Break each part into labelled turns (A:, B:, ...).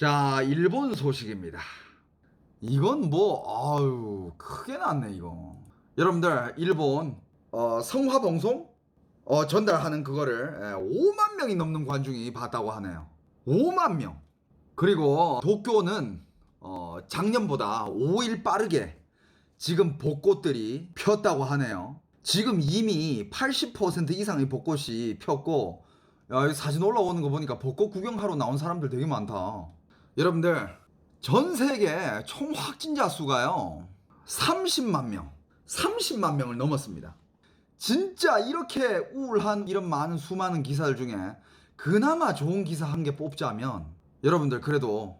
A: 자, 일본 소식입니다. 이건 뭐, 아유, 크게 났네, 이거. 여러분들, 일본, 어, 성화봉송? 어, 전달하는 그거를 예, 5만 명이 넘는 관중이 봤다고 하네요. 5만 명. 그리고 도쿄는, 어, 작년보다 5일 빠르게 지금 벚꽃들이 폈다고 하네요. 지금 이미 80% 이상의 벚꽃이 폈고, 야, 이 사진 올라오는 거 보니까 벚꽃 구경하러 나온 사람들 되게 많다. 여러분들, 전 세계 총 확진자 수가요, 30만 명, 30만 명을 넘었습니다. 진짜 이렇게 우울한 이런 많은 수많은 기사들 중에 그나마 좋은 기사 한 개 뽑자면, 여러분들 그래도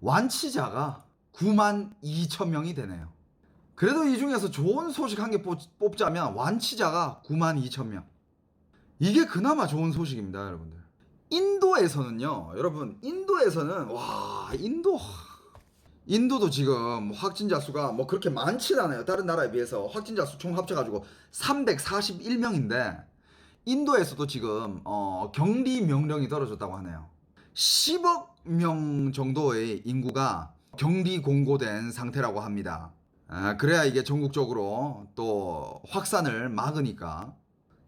A: 완치자가 9만 2천 명이 되네요. 그래도 이 중에서 좋은 소식 한 개 뽑자면 완치자가 9만 2천 명. 이게 그나마 좋은 소식입니다, 여러분들. 인도에서는요, 여러분, 인도에서는, 와, 인도, 인도도 지금 확진자 수가 뭐 그렇게 많진 않아요. 다른 나라에 비해서. 확진자 수 총 합쳐가지고 341명인데, 인도에서도 지금, 어, 격리 명령이 떨어졌다고 하네요. 10억 명 정도의 인구가 격리 공고된 상태라고 합니다. 아, 그래야 이게 전국적으로 또 확산을 막으니까.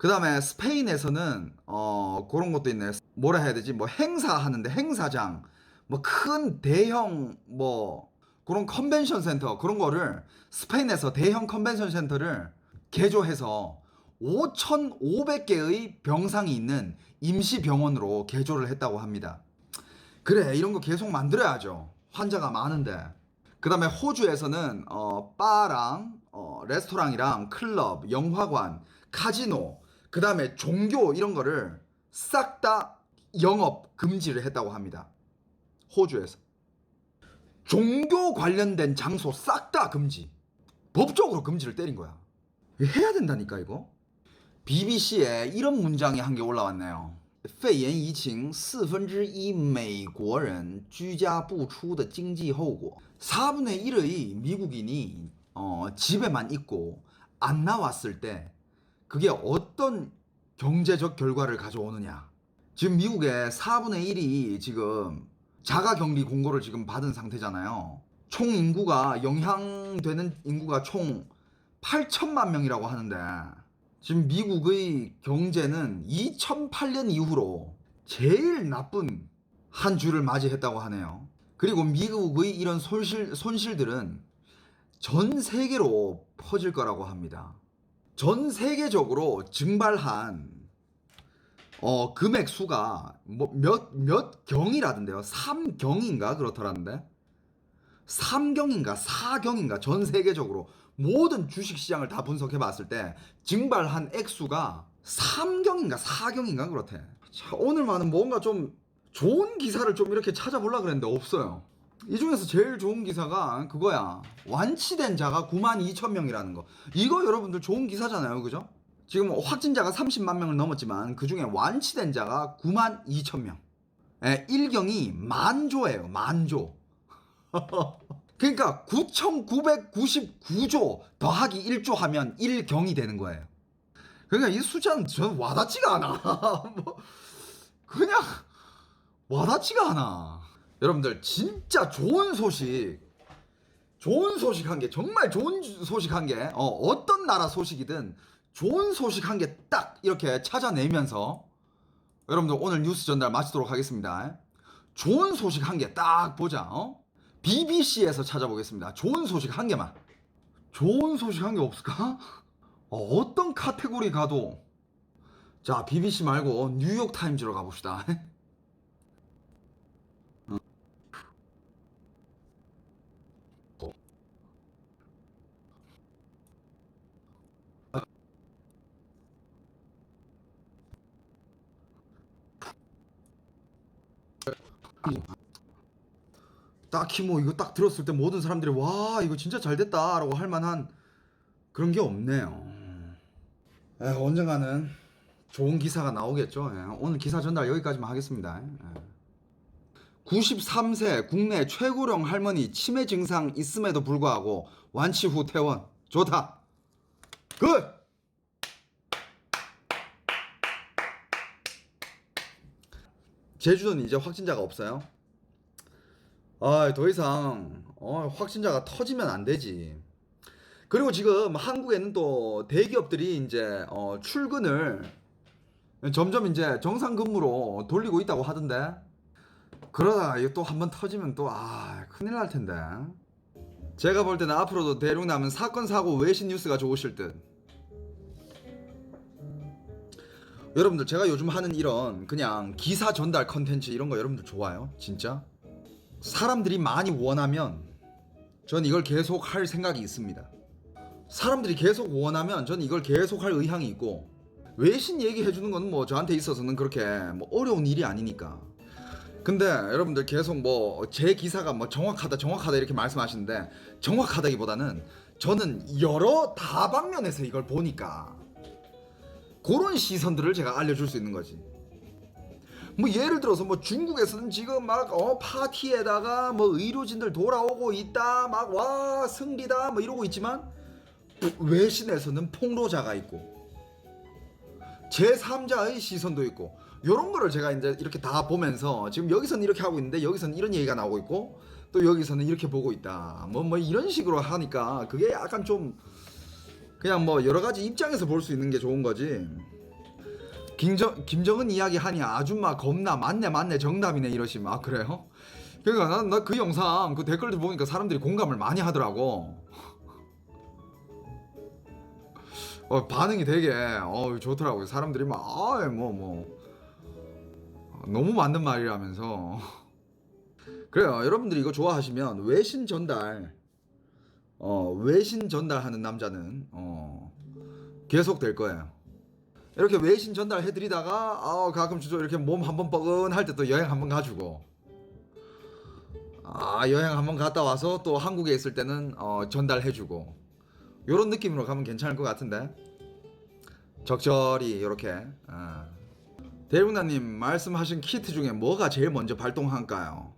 A: 그 다음에 스페인에서는 어 그런 것도 있네. 뭐라 해야 되지? 뭐 행사 하는데 행사장, 뭐 큰 대형 뭐 그런 컨벤션 센터 그런 거를 스페인에서 대형 컨벤션 센터를 개조해서 5,500개의 병상이 있는 임시 병원으로 개조를 했다고 합니다. 그래 이런 거 계속 만들어야죠. 환자가 많은데. 그 다음에 호주에서는 어, 바랑 어, 레스토랑이랑 클럽, 영화관, 카지노, 그 다음에 종교 이런 거를 싹 다 영업 금지를 했다고 합니다. 호주에서. 종교 관련된 장소 싹 다 금지. 법적으로 금지를 때린 거야. 이거 해야 된다니까 이거. BBC에 이런 문장이 한 개 올라왔네요. 肺炎疫情四分之一美国人居家不出的经济后果. 4분의 1의 미국인이 어, 집에만 있고 안 나왔을 때 그게 어떤 경제적 결과를 가져오느냐. 지금 미국의 4분의 1이 지금 자가 격리 공고를 지금 받은 상태잖아요. 총 인구가 영향되는 인구가 총 8천만 명이라고 하는데 지금 미국의 경제는 2008년 이후로 제일 나쁜 한 주를 맞이했다고 하네요. 그리고 미국의 이런 손실, 손실들은 전 세계로 퍼질 거라고 합니다. 전 세계적으로 증발한 어, 금액 수가 뭐 몇, 몇 경이라던데요. 3경인가 그렇더라는데. 3경인가 4경인가 전 세계적으로 모든 주식 시장을 다 분석해 봤을 때 증발한 액수가 3경인가 4경인가 그렇대. 자, 오늘만은 뭔가 좀 좋은 기사를 좀 이렇게 찾아보려고 그랬는데 없어요. 이 중에서 제일 좋은 기사가 그거야. 완치된 자가 9만 2천 명이라는 거. 이거 여러분들 좋은 기사잖아요. 그죠? 지금 확진자가 30만 명을 넘었지만 그 중에 완치된 자가 9만 2천 명. 예, 1경이 만조예요. 만조. 그러니까 9,999조 더하기 1조 하면 1경이 되는 거예요. 그러니까 이 숫자는 저는 와닿지가 않아. 뭐 그냥 와닿지가 않아. 여러분들 진짜 좋은 소식 좋은 소식 한개 정말 좋은 소식 한개 어, 어떤 나라 소식이든 좋은 소식 한개딱 이렇게 찾아내면서 여러분들 오늘 뉴스 전달 마치도록 하겠습니다. 좋은 소식 한개딱 보자. 어? BBC에서 찾아보겠습니다. 좋은 소식 한 개만. 좋은 소식 한개 없을까? 어, 어떤 카테고리 가도 자 BBC 말고 뉴욕 타임즈로 가봅시다. 딱히 뭐 이거 딱 들었을 때 모든 사람들이 와 이거 진짜 잘 됐다라고 할 만한 그런 게 없네요. 에, 언젠가는 좋은 기사가 나오겠죠. 예, 오늘 기사 전달 여기까지만 하겠습니다. 예. 93세 국내 최고령 할머니 치매 증상 있음에도 불구하고 완치 후 퇴원. 좋다. 굿! 제주도는 이제 확진자가 없어요. 아, 더 이상 어, 확진자가 터지면 안 되지. 그리고 지금 한국에는 또 대기업들이 이제 어, 출근을 점점 이제 정상 근무로 돌리고 있다고 하던데. 그러다가 이거 또 한 번 터지면 또 아, 큰일 날 텐데. 제가 볼 때는 앞으로도 대륙 남은 사건 사고 외신 뉴스가 좋으실 듯. 여러분들 제가 요즘 하는 이런 그냥 기사 전달 컨텐츠 이런 거 여러분들 좋아요? 진짜? 사람들이 많이 원하면 전 이걸 계속 할 생각이 있습니다. 사람들이 계속 원하면 전 이걸 계속 할 의향이 있고 외신 얘기해 주는 건 뭐 저한테 있어서는 그렇게 뭐 어려운 일이 아니니까. 근데 여러분들 계속 뭐 제 기사가 뭐 정확하다 정확하다 이렇게 말씀하시는데 정확하다기보다는 저는 여러 다방면에서 이걸 보니까 그런 시선들을 제가 알려줄 수 있는 거지. 뭐 예를 들어서 뭐 중국에서는 지금 막 어 파티에다가 뭐 의료진들 돌아오고 있다 막 와 승리다 뭐 이러고 있지만 외신에서는 폭로자가 있고 제3자의 시선도 있고 요런 거를 제가 이제 이렇게 다 보면서 지금 여기서는 이렇게 하고 있는데 여기서는 이런 얘기가 나오고 있고 또 여기서는 이렇게 보고 있다 뭐뭐 이런 식으로 하니까 그게 약간 좀 그냥 뭐 여러 가지 입장에서 볼 수 있는 게 좋은 거지. 김정 김정은 이야기 하니 아줌마 겁나 맞네 맞네 정답이네 이러시면 아 그래요? 그러니까 난나그 영상 그 댓글들 보니까 사람들이 공감을 많이 하더라고. 어, 반응이 되게 어, 좋더라고요. 사람들이 막 아 뭐뭐 뭐, 너무 맞는 말이라면서 그래요. 여러분들이 이거 좋아하시면 외신 전달 어, 외신 전달하는 남자는 어, 계속 될 거예요. 이렇게 외신 전달 해드리다가 아, 가끔 주저 이렇게 몸 한번 뻐근할 때 또 여행 한번 가주고 아 여행 한번 갔다 와서 또 한국에 있을 때는 어, 전달해주고 요런 느낌으로 가면 괜찮을 것 같은데 적절히 이렇게 어. 대륙나님 말씀하신 키트 중에 뭐가 제일 먼저 발동할까요?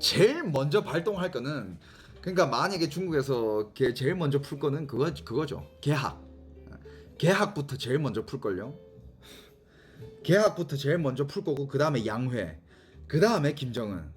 A: 제일 먼저 발동할 거는 그러니까 만약에 중국에서 걔 제일 먼저 풀 거는 그거 그거죠. 계약 계약부터 제일 먼저 풀 걸요. 계약부터 제일 먼저 풀 거고 그 다음에 양회. 그 다음에 김정은